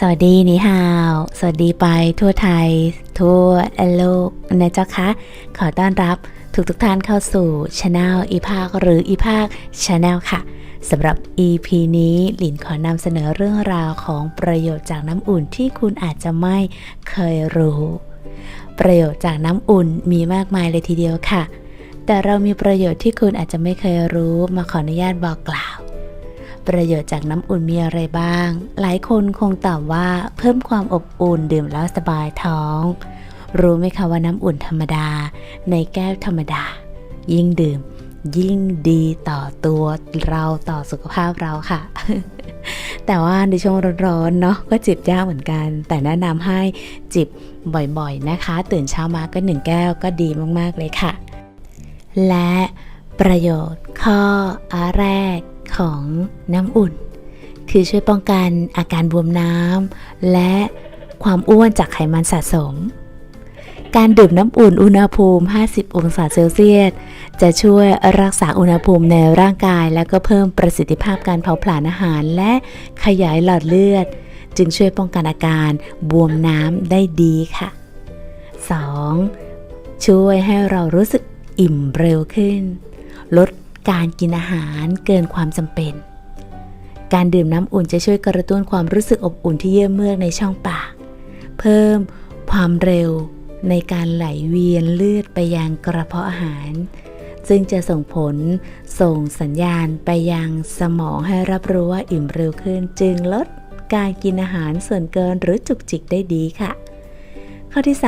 สวัสดีนี่ฮาว สวัสดีไปทั่วไทย ทั่วโลกนะเจ้าคะ ขอต้อนรับทุกทุกท่านเข้าสู่ช anel อีภาคหรืออีภาคช anel ค่ะสำหรับ EP นี้หลินขอนำเสนอเรื่องราวของประโยชน์จากน้ำอุ่นที่คุณอาจจะไม่เคยรู้ ประโยชน์จากน้ำอุ่นมีมากมายเลยทีเดียวค่ะ แต่เรามีประโยชน์ที่คุณอาจจะไม่เคยรู้มาขออนุญาตบอกกล่าว ประโยชน์จากน้ำอุ่นมีอะไรบ้าง หลายคนคงตอบว่าเพิ่มความอบอุ่นดื่มแล้วสบายท้อง รู้ไหมคะว่าน้ำอุ่นธรรมดา ในแก้วธรรมดา ยิ่งดื่ม ยิ่งดีต่อตัวเราต่อสุขภาพเราค่ะแต่ว่าในช่วงร้อนๆเนาะก็จิบยากเหมือนกัน แต่แนะนำให้จิบบ่อยๆนะคะ ตื่นเช้ามาก็หนึ่งแก้วก็ดีมากๆเลยค่ะ และประโยชน์ข้อแรก ของน้ำอุ่น คือช่วยป้องกันอาการบวมน้ำและความอ้วนจากไขมันสะสม การดื่มน้ำอุ่นอุณหภูมิ 50 องศาเซลเซียส จะช่วยรักษาอุณหภูมิในร่างกาย และก็เพิ่มประสิทธิภาพการเผาผลาญอาหาร และขยายหลอดเลือด จึงช่วยป้องกันอาการบวมน้ำได้ดีค่ะ 2. ช่วยให้เรารู้สึกอิ่มเร็วขึ้น ลด การกินอาหารเกินความจำเป็น การดื่มน้ำอุ่นจะช่วยกระตุ้นความรู้สึกอบอุ่นที่เยื่อเมือกในช่องปาก เพิ่มความเร็วในการไหลเวียนเลือดไปยังกระเพาะอาหาร ซึ่งจะส่งผลส่งสัญญาณไปยังสมองให้รับรู้ว่าอิ่มเร็วขึ้น จึงลดการกินอาหารส่วนเกินหรือจุกจิกได้ดีค่ะ ข้อที่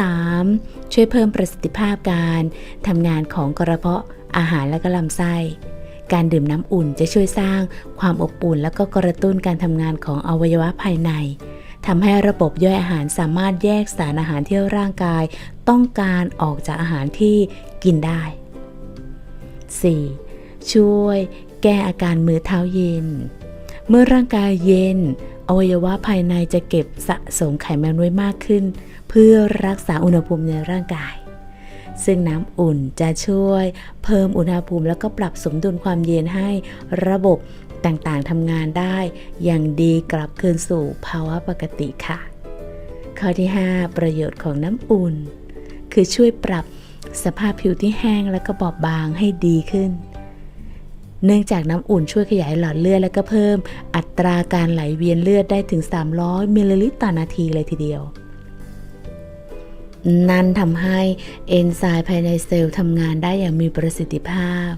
3 ช่วยเพิ่มประสิทธิภาพการทำงานของกระเพาะ อาหารและก็ลำไส้ การดื่มน้ำอุ่นจะช่วยสร้างความอบอุ่น และก็กระตุ้นการทำงานของอวัยวะภายในทำให้ระบบย่อยอาหารสามารถแยกสารอาหารที่ร่างกาย ต้องการออกจากอาหารที่กินได้ 4. ช่วยแก้อาการมือเท้าเย็น เมื่อร่างกายเย็น อวัยวะภายในจะเก็บสะสมไขมันไว้มากขึ้น เพื่อรักษาอุณหภูมิในร่างกาย ซึ่งน้ำอุ่นจะช่วยเพิ่มอุณหภูมิ แล้วก็ปรับสมดุลความเย็นให้ระบบต่างๆทำงานได้ อย่างดีกลับคืนสู่ภาวะปกติค่ะ ข้อที่ 5 ประโยชน์ของน้ำอุ่น คือช่วยปรับสภาพผิวที่แห้งและก็บอบบางให้ดีขึ้น เนื่องจากน้ำอุ่นช่วยขยายหลอดเลือดและก็เพิ่มอัตราการไหลเวียนเลือดได้ถึง 300มิลลิลิตรต่อนาทีเลยทีเดียว นั่นทำให้เอนไซม์ภายในเซลล์ทำงานได้อย่างมีประสิทธิภาพ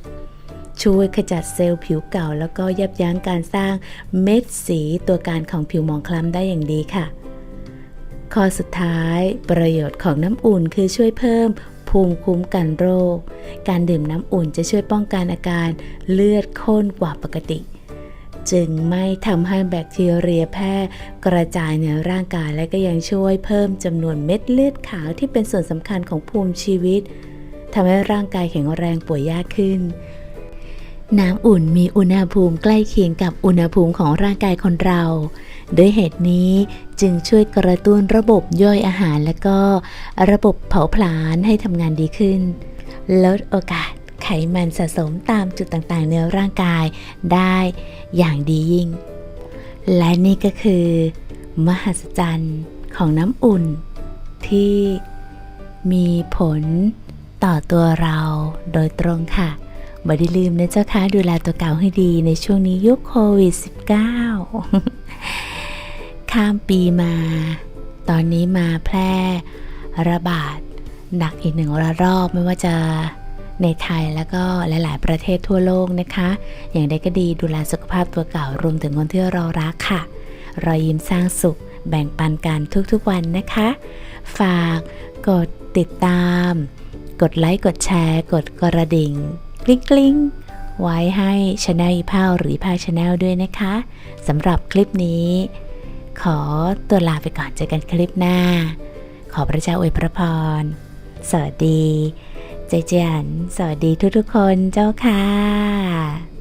ช่วยขจัดเซลล์ผิวเก่า แล้วก็ยับยั้งการสร้างเม็ดสีตัวการของผิวหมองคล้ำได้อย่างดีค่ะ ข้อสุดท้าย ประโยชน์ของน้ำอุ่นคือช่วยเพิ่มภูมิคุ้มกันโรค การดื่มน้ำอุ่นจะช่วยป้องกันอาการเลือดข้นกว่าปกติ จึงไม่ทำให้แบคทีเรียแพร่กระจายในร่างกายและก็ยังช่วยเพิ่มจำนวนเม็ดเลือดขาวที่เป็นส่วนสำคัญของภูมิชีวิตทำให้ร่างกายแข็งแรงป่วยยากขึ้น น้ำอุ่นมีอุณหภูมิใกล้เคียงกับอุณหภูมิของร่างกายคนเราด้วยเหตุนี้จึงช่วยกระตุ้นระบบย่อยอาหารและก็ระบบเผาผลาญให้ทำงานดีขึ้น ลดโอกาส ไขมันสะสมตามจุดต่างๆในร่างกายได้อย่างดียิ่ง และนี่ก็คือ มหัศจรรย์ของน้ำอุ่น ที่มีผลต่อตัวเราโดยตรงค่ะบ่ได้ลืมนะเจ้าค่ะดูแลตัวเก่าให้ดีในช่วงนี้ยุคโควิด -19 ข้ามปีมา ตอนนี้มาแพร่ระบาดหนักอีกหนึ่งระลอกไม่ว่าจะ ในไทยแล้วก็หลาย ๆ ประเทศทั่วโลกนะคะ อย่างใดก็ดีดูแลสุขภาพตัวเก่ารวมถึงคนที่เรารักค่ะ รอยยิ้มสร้างสุข แบ่งปันกันทุกๆวันนะคะ ฝากกดติดตาม กดไลค์ กดแชร์ กดกระดิ่ง กลิ้งกลิ้งไว้ให้ช anel อีพาวหรือพาช anel ด้วยนะคะสำหรับคลิปนี้ ขอตัวลาไปก่อนเจอกันคลิปหน้า ขอพระเจ้าอวยพระพร สวัสดี เจเจยนสวัสดีทุกๆคนเจ้าค่ะ